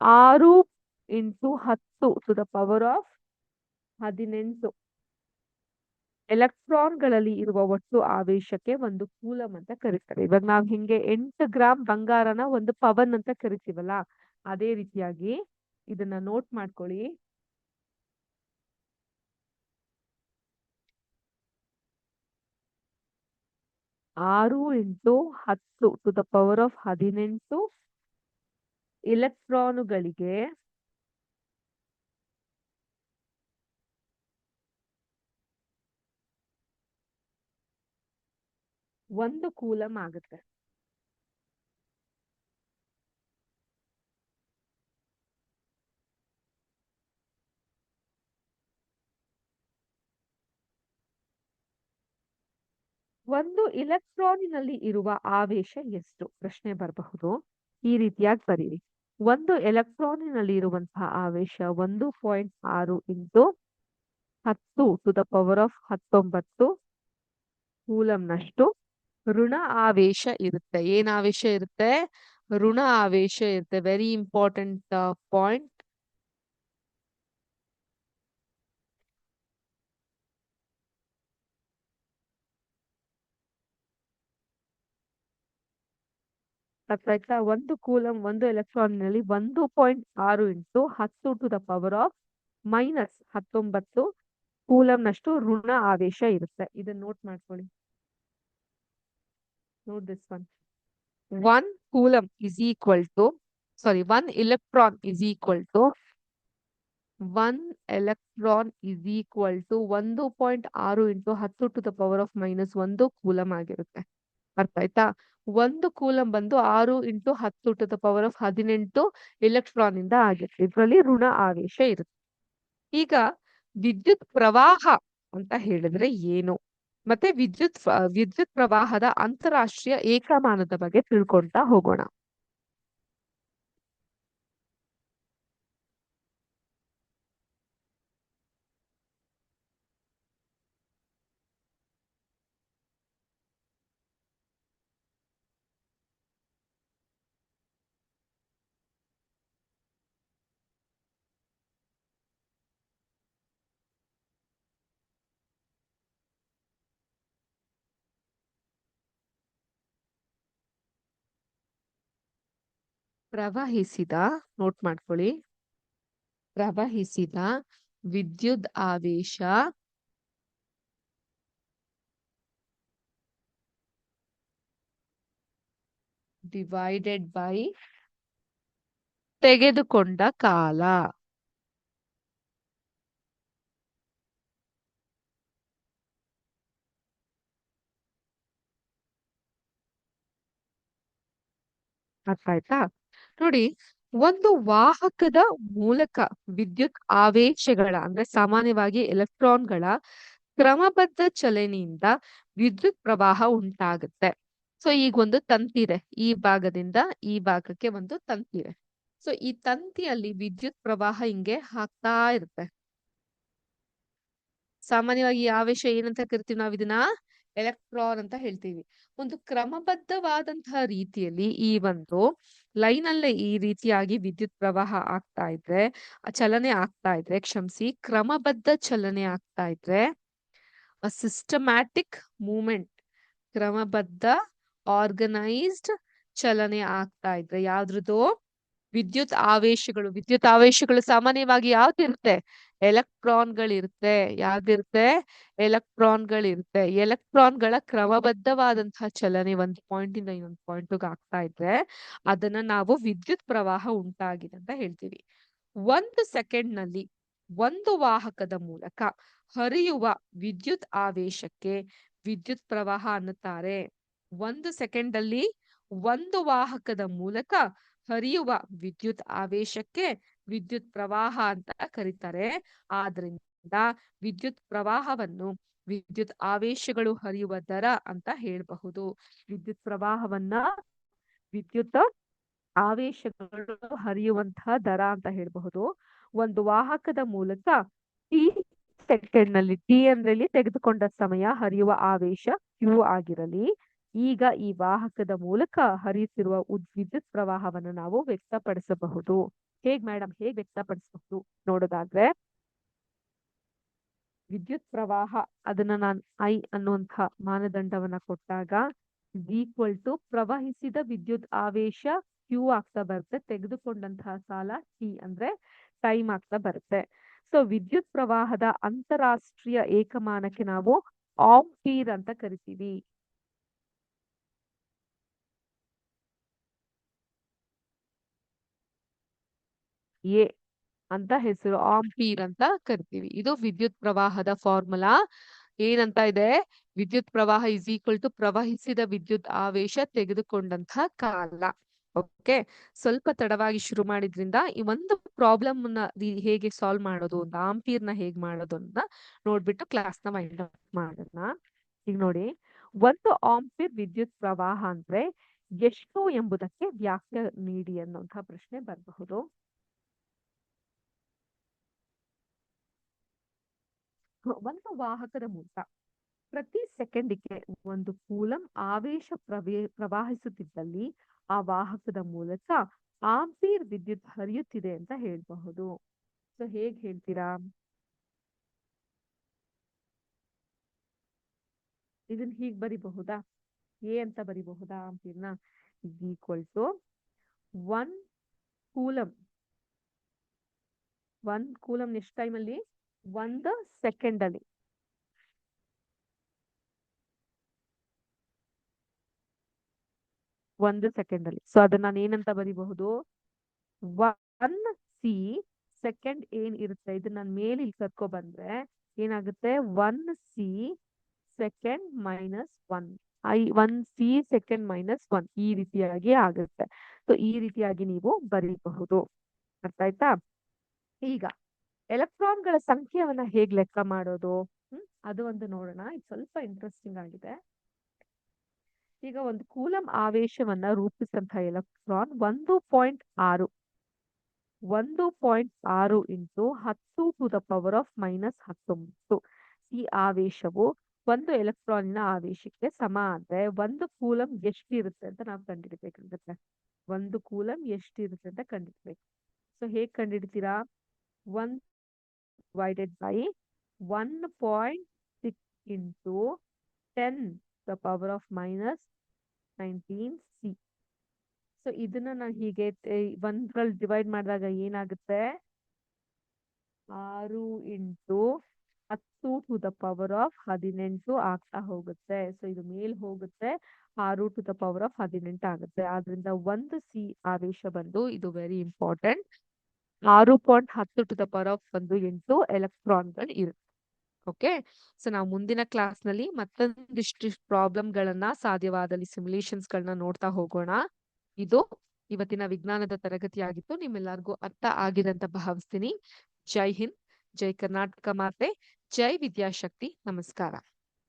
[SPEAKER 1] ಆರು ಇಂಟು ಹತ್ತು ಟು ದ ಪವರ್ ಆಫ್ ಹದಿನೆಂಟು. ಎಲೆಕ್ಟ್ರಾನ್ಗಳಲ್ಲಿ ಇರುವ ಒಟ್ಟು ಆವೇಶಕ್ಕೆ ಒಂದು ಕೂಲಂ ಅಂತ ಕರೀತಾರೆ. ಇವಾಗ ನಾವು ಹಿಂಗೆ ಎಂಟು ಗ್ರಾಮ್ ಬಂಗಾರನ ಒಂದು ಪವನ್ ಅಂತ ಕರಿತೀವಲ್ಲ, ಅದೇ ರೀತಿಯಾಗಿ ಇದನ್ನ ನೋಟ್ ಮಾಡ್ಕೊಳ್ಳಿ. ಆರು ಇಂಟು ಹತ್ತು ಟು ದ ಪವರ್ ಆಫ್ ಹದಿನೆಂಟು ಇಲೆಕ್ಟ್ರಾನುಗಳಿಗೆ ಒಂದು ಕೂಲಂ ಆಗುತ್ತೆ. ಒಂದು ಇಲೆಕ್ಟ್ರಾನಿನಲ್ಲಿ ಇರುವ ಆವೇಶ ಎಷ್ಟು? ಪ್ರಶ್ನೆ ಬರಬಹುದು. ಈ ರೀತಿಯಾಗಿ ಬರೀರಿ. ಒಂದು ಎಲೆಕ್ಟ್ರಾನಿನಲ್ಲಿ ಇರುವಂತಹ ಆವೇಶ ಒಂದು ಪಾಯಿಂಟ್ ಆರು ಇಂಟು ಹತ್ತು ಟು ದ ಪವರ್ ಆಫ್ ಹತ್ತೊಂಬತ್ತು ಕೂಲಂನಷ್ಟು. ಋಣ ಆವೇಶ ಇರುತ್ತೆ. ಏನ್ ಆವೇಶ ಇರುತ್ತೆ? ಋಣ ಆವೇಶ ಇರುತ್ತೆ. ವೆರಿ ಇಂಪಾರ್ಟೆಂಟ್ ಪಾಯಿಂಟ್ ಅರ್ಥಾಯ್ತಾ ಒಂದು ಕೂಲಂ, ಒಂದು ಎಲೆಕ್ಟ್ರಾನಿನಲ್ಲಿ ಒಂದು ಪಾಯಿಂಟ್ ಆರು ಇಂಟು ಹತ್ತು to the power of minus ಹತ್ತೊಂಬತ್ತು ಕೂಲಂನಷ್ಟು ಋಣ ಆವೇಶ ಇರುತ್ತೆ. ಇದನ್ನ ನೋಟ್ ಮಾಡ್ಕೊಳ್ಳಿ. Note this one One coulomb is equal to sorry one electron is equal to one electron is equal to ಒಂದು ಪಾಯಿಂಟ್ ಆರು ಇಂಟು ಹತ್ತು to the power of minus ಒಂದು ಕೂಲಂ ಆಗಿರುತ್ತೆ. ಅರ್ಥ ಆಯ್ತಾ? ಒಂದು ಕೂಲಂ ಬಂದು ಆರು ಇಂಟು ಹತ್ತು ಟು ದ ಪವರ್ ಆಫ್ ಹದಿನೆಂಟು ಎಲೆಕ್ಟ್ರಾನ್ ಇಂದ ಆಗಿರುತ್ತೆ. ಇದರಲ್ಲಿ ಋಣ ಆವೇಶ ಇರುತ್ತೆ. ಈಗ ವಿದ್ಯುತ್ ಪ್ರವಾಹ ಅಂತ ಹೇಳಿದ್ರೆ ಏನು? ಮತ್ತೆ ವಿದ್ಯುತ್ ವಿದ್ಯುತ್ ಪ್ರವಾಹದ ಅಂತಾರಾಷ್ಟ್ರೀಯ ಏಕಮಾನದ ಬಗ್ಗೆ ತಿಳ್ಕೊಳ್ತಾ ಹೋಗೋಣ. ಪ್ರವಹಿಸಿದ ನೋಟ್ ಮಾಡ್ಕೊಳ್ಳಿ. ಪ್ರವಹಿಸಿದ ವಿದ್ಯುತ್ ಆವೇಶ ಡಿವೈಡೆಡ್ ಬೈ ತೆಗೆದುಕೊಂಡ ಕಾಲ. ಅರ್ಥ ಆಯ್ತಾ? ನೋಡಿ, ಒಂದು ವಾಹಕದ ಮೂಲಕ ವಿದ್ಯುತ್ ಆವೇಶಗಳ, ಅಂದ್ರೆ ಸಾಮಾನ್ಯವಾಗಿ ಎಲೆಕ್ಟ್ರಾನ್ಗಳ ಕ್ರಮಬದ್ಧ ಚಲನೆಯಿಂದ ವಿದ್ಯುತ್ ಪ್ರವಾಹ ಉಂಟಾಗುತ್ತೆ. ಸೊ ಈಗ ಒಂದು ತಂತಿದೆ. ಈ ಭಾಗದಿಂದ ಈ ಭಾಗಕ್ಕೆ ಒಂದು ತಂತಿದೆ ಸೊ ಈ ತಂತಿಯಲ್ಲಿ ವಿದ್ಯುತ್ ಪ್ರವಾಹ ಹಿಂಗೆ ಹಾಕ್ತಾ ಇರುತ್ತೆ. ಸಾಮಾನ್ಯವಾಗಿ ಆವೇಶ ಏನಂತ ಕರಿತೀವಿ ನಾವು ಇದನ್ನ? ಎಲೆಕ್ಟ್ರಾನ್ ಅಂತ ಹೇಳ್ತೀವಿ. ಒಂದು ಕ್ರಮಬದ್ಧವಾದಂತಹ ರೀತಿಯಲ್ಲಿ ಈ ಒಂದು ಲೈನ್ ಅಲ್ಲೇ ಈ ರೀತಿಯಾಗಿ ವಿದ್ಯುತ್ ಪ್ರವಾಹ ಆಗ್ತಾ ಇದ್ರೆ ಚಲನೆ ಆಗ್ತಾ ಇದ್ರೆ, ಕ್ಷಮಿಸಿ, ಕ್ರಮಬದ್ಧ ಚಲನೆ ಆಗ್ತಾ ಇದ್ರೆ ಸಿಸ್ಟಮ್ಯಾಟಿಕ್ ಮೂಮೆಂಟ್ ಕ್ರಮಬದ್ಧ ಆರ್ಗನೈಸ್ಡ್ ಚಲನೆ ಆಗ್ತಾ ಇದ್ರೆ, ಯಾವ್ದ್ರದ್ದು? ವಿದ್ಯುತ್ ಆವೇಶಗಳು ವಿದ್ಯುತ್ ಆವೇಶಗಳು ಸಾಮಾನ್ಯವಾಗಿ ಯಾವ್ದಿರುತ್ತೆ ಎಲೆಕ್ಟ್ರಾನ್ಗಳಿರುತ್ತೆ. ಯಾವ್ದಿರುತ್ತೆ? ಎಲೆಕ್ಟ್ರಾನ್ಗಳಿರುತ್ತೆ. ಎಲೆಕ್ಟ್ರಾನ್ಗಳ ಕ್ರಮಬದ್ಧವಾದಂತಹ ಚಲನೆ ಒಂದು ಪಾಯಿಂಟ್ ಇಂದ ಇನ್ನೊಂದು ಪಾಯಿಂಟ್ ಆಗ್ತಾ ಇದ್ರೆ ಅದನ್ನ ನಾವು ವಿದ್ಯುತ್ ಪ್ರವಾಹ ಉಂಟಾಗಿದೆ ಅಂತ ಹೇಳ್ತೀವಿ. ಒಂದು ಸೆಕೆಂಡ್ನಲ್ಲಿ ಒಂದು ವಾಹಕದ ಮೂಲಕ ಹರಿಯುವ ವಿದ್ಯುತ್ ಆವೇಶಕ್ಕೆ ವಿದ್ಯುತ್ ಪ್ರವಾಹ ಅನ್ನುತ್ತಾರೆ. ಒಂದು ಸೆಕೆಂಡ್ ಅಲ್ಲಿ ಒಂದು ವಾಹಕದ ಮೂಲಕ ಹರಿಯುವ ವಿದ್ಯುತ್ ಆವೇಶಕ್ಕೆ ವಿದ್ಯುತ್ ಪ್ರವಾಹ ಅಂತ ಕರೀತಾರೆ. ಆದ್ರಿಂದ ವಿದ್ಯುತ್ ಪ್ರವಾಹವನ್ನು ವಿದ್ಯುತ್ ಆವೇಶಗಳು ಹರಿಯುವ ದರ ಅಂತ ಹೇಳಬಹುದು. ವಿದ್ಯುತ್ ಪ್ರವಾಹವನ್ನ ವಿದ್ಯುತ್ ಆವೇಶಗಳು ಹರಿಯುವಂತಹ ದರ ಅಂತ ಹೇಳಬಹುದು. ಒಂದು ವಾಹಕದ ಮೂಲಕ ಟಿ ಸೆಕೆಂಡ್ನಲ್ಲಿ ಟಿ ಅಂದ್ರೆ ತೆಗೆದುಕೊಂಡ ಸಮಯ, ಹರಿಯುವ ಆವೇಶ ಕ್ಯೂ ಆಗಿರಲಿ. ಈಗ ಈ ವಾಹಕದ ಮೂಲಕ ಹರಿಯುತ್ತಿರುವ ವಿದ್ಯುತ್ ಪ್ರವಾಹವನ್ನು ನಾವು ವ್ಯಕ್ತಪಡಿಸಬಹುದು. ಹೇಗ್ ಮೇಡಮ್ ಹೇಗ್ ವ್ಯಕ್ತಪಡಿಸಬಹುದು? ನೋಡೋದಾದ್ರೆ, ವಿದ್ಯುತ್ ಪ್ರವಾಹ, ಅದನ್ನ ನಾನು ಐ ಅನ್ನುವಂತಹ ಮಾನದಂಡವನ್ನ ಕೊಟ್ಟಾಗ ಈಕ್ವಲ್ ಟು ಪ್ರವಹಿಸಿದ ವಿದ್ಯುತ್ ಆವೇಶ ಕ್ಯೂ ಆಗ್ತಾ ಬರುತ್ತೆ. ತೆಗೆದುಕೊಂಡಂತಹ ಸಾಲ ಟಿ ಅಂದ್ರೆ ಟೈಮ್ ಆಗ್ತಾ ಬರುತ್ತೆ. ಸೊ ವಿದ್ಯುತ್ ಪ್ರವಾಹದ ಅಂತಾರಾಷ್ಟ್ರೀಯ ಏಕಮಾನಕ್ಕೆ ನಾವು ಆಂಪೀರ್ ಅಂತ ಕರಿತೀವಿ. ಎ ಅಂತ ಹೆಸರು ಆಂಪೀರ್ ಅಂತ ಕರಿತೀವಿ. ಇದು ವಿದ್ಯುತ್ ಪ್ರವಾಹದ ಫಾರ್ಮುಲಾ. ಏನಂತ ಇದೆ? ವಿದ್ಯುತ್ ಪ್ರವಾಹ ಇಸ್ ಈಕ್ವಲ್ ಟು ಪ್ರವಹಿಸಿದ ವಿದ್ಯುತ್ ಆವೇಶ ತೆಗೆದುಕೊಂಡಂತಹ ಕಾಲ. ಓಕೆ? ಸ್ವಲ್ಪ ತಡವಾಗಿ ಶುರು ಮಾಡಿದ್ರಿಂದ ಈ ಒಂದು ಪ್ರಾಬ್ಲಮ್ ಹೇಗೆ ಸಾಲ್ವ್ ಮಾಡೋದು, ಒಂದು ಆಂಪೀರ್ನ ಹೇಗ್ ಮಾಡೋದು ಅಂತ ನೋಡ್ಬಿಟ್ಟು ಕ್ಲಾಸ್ನ ವೈಂಡ್ ಅಪ್ ಮಾಡೋಣ. ಈಗ ನೋಡಿ, ಒಂದು ಆಂಪಿರ್ ವಿದ್ಯುತ್ ಪ್ರವಾಹ ಅಂದ್ರೆ ಎಷ್ಟು ಎಂಬುದಕ್ಕೆ ವ್ಯಾಖ್ಯೆ ನೀಡಿ ಅನ್ನುವಂತಹ ಪ್ರಶ್ನೆ ಬರಬಹುದು. ಒಂದು ವಾಹಕದ ಮೂಲಕ ಪ್ರತಿ ಸೆಕೆಂಡಿಗೆ ಒಂದು ಕೂಲಂ ಆವೇಶ ಪ್ರವೇ, ಪ್ರವಾಹಿಸುತ್ತಿದ್ದಲ್ಲಿ ಆ ವಾಹಕದ ಮೂಲಕ ಆಂಪೀರ್ ವಿದ್ಯುತ್ ಹರಿಯುತ್ತಿದೆ ಅಂತ ಹೇಳ್ಬಹುದು. ಸೊ ಹೇಗ್ ಹೇಳ್ತೀರಾ? ಇದನ್ನ ಹೀಗ್ ಬರಿಬಹುದಾ? ಎ ಅಂತ ಬರಿಬಹುದಾ ಆಂಪೀರ್ನ equal to one coulomb one coulomb ಎಷ್ಟು ಟೈಮಲ್ಲಿ? ಒಂದು ಸೆಕೆಂಡ್ ಅಲ್ಲಿ. ಒಂದು ಸೆಕೆಂಡ್ ಅಲ್ಲಿ. ಸೊ ಅದನ್ನ ನಾನು ಏನಂತ ಬರಿಬಹುದು? ಒನ್ ಸಿ ಸೆಕೆಂಡ್ ಏನ್ ಇರುತ್ತೆ? ಇದನ್ನ ನಾನು ಮೇಲೆ ಇಲ್ಲಿ ಕರ್ಕೊ ಬಂದ್ರೆ ಏನಾಗುತ್ತೆ? One C second minus one I, one C second minus one ಈ ರೀತಿಯಾಗಿ ಆಗುತ್ತೆ. ಸೊ ಈ ರೀತಿಯಾಗಿ ನೀವು ಬರೀಬಹುದು. ಅರ್ಥ ಆಯ್ತಾ? ಈಗ ಎಲೆಕ್ಟ್ರಾನ್ಗಳ ಸಂಖ್ಯೆಯನ್ನ ಹೇಗ್ ಲೆಕ್ಕ ಮಾಡೋದು? ಅದು ಒಂದು ನೋಡೋಣ. ಇದು ಸ್ವಲ್ಪ ಇಂಟ್ರೆಸ್ಟಿಂಗ್ ಆಗಿದೆ. ಈಗ ಒಂದು ಕೂಲಂ ಆವೇಶವನ್ನ ರೂಪಿಸಿದಂತಹ ಎಲೆಕ್ಟ್ರಾನ್ ಒಂದು ಪಾಯಿಂಟ್ ಆರು, ಒಂದು ಪಾಯಿಂಟ್ ಆರು ಇಂಟು ಹತ್ತು to the power of minus ಹತ್ತೊಂಬತ್ತು. ಈ ಆವೇಶವು ಒಂದು ಎಲೆಕ್ಟ್ರಾನಿನ ಆವೇಶಕ್ಕೆ ಸಮ ಅಂದ್ರೆ ಒಂದು ಕೂಲಂ ಎಷ್ಟಿರುತ್ತೆ ಅಂತ ನಾವು ಕಂಡುಹಿಡಿಬೇಕಾಗುತ್ತೆ. ಒಂದು ಕೂಲಂ ಎಷ್ಟಿರುತ್ತೆ ಅಂತ ಕಂಡಿಡ್ಬೇಕು ಸೊ ಹೇಗ್ ಕಂಡುಹಿಡ್ತೀರಾ? One divided by 1.6 into 10 the power of minus 19 c. So ಇದನ್ನ ನಾನು ಹೀಗೆ ಒಂದ್ರಲ್ಲಿ ಡಿವೈಡ್ ಮಾಡಿದಾಗ ಏನಾಗುತ್ತೆ? ಆರು ಇಂಟು ಹತ್ತು ಟು ದ ಪವರ್ ಆಫ್ ಹದಿನೆಂಟು ಆಗ್ತಾ ಹೋಗುತ್ತೆ. ಸೊ ಇದು ಮೇಲ್ ಹೋಗುತ್ತೆ, ಆರು ಟು ದ ಪವರ್ ಆಫ್ ಹದಿನೆಂಟು ಆಗುತ್ತೆ. ಆದ್ರಿಂದ ಒಂದು ಸಿ ಆವೇಶ ಬಂದು ಇದು ವೆರಿ ಇಂಪಾರ್ಟೆಂಟ್ ಆರು ಪಾಯಿಂಟ್ ಹತ್ತು ಟು ದ ಪವರ್ ಆಫ್ ಒಂದು ಎಂಟು ಎಲೆಕ್ಟ್ರಾನ್ಗಳು ಇರುತ್ತೆ ಓಕೆ ಸೊ ನಾವು ಮುಂದಿನ ಕ್ಲಾಸ್ನಲ್ಲಿ ಮತ್ತೊಂದಿಷ್ಟು ಪ್ರಾಬ್ಲಮ್ ಗಳನ್ನ ಸಾಧ್ಯವಾದಲ್ಲಿ ಸಿಮ್ಯುಲೇಷನ್ಸ್ ಗಳನ್ನ ನೋಡ್ತಾ ಹೋಗೋಣ. ಇದು ಇವತ್ತಿನ ವಿಜ್ಞಾನದ ತರಗತಿಯಾಗಿತ್ತು. ನಿಮ್ಮೆಲ್ಲರಿಗೂ ಅರ್ಥ ಆಗಿದೆ ಅಂತ ಭಾವಿಸ್ತೀನಿ. ಜೈ ಹಿಂದ್, ಜೈ ಕರ್ನಾಟಕ ಮಾತೆ, ಜೈ ವಿದ್ಯಾಶಕ್ತಿ. ನಮಸ್ಕಾರ.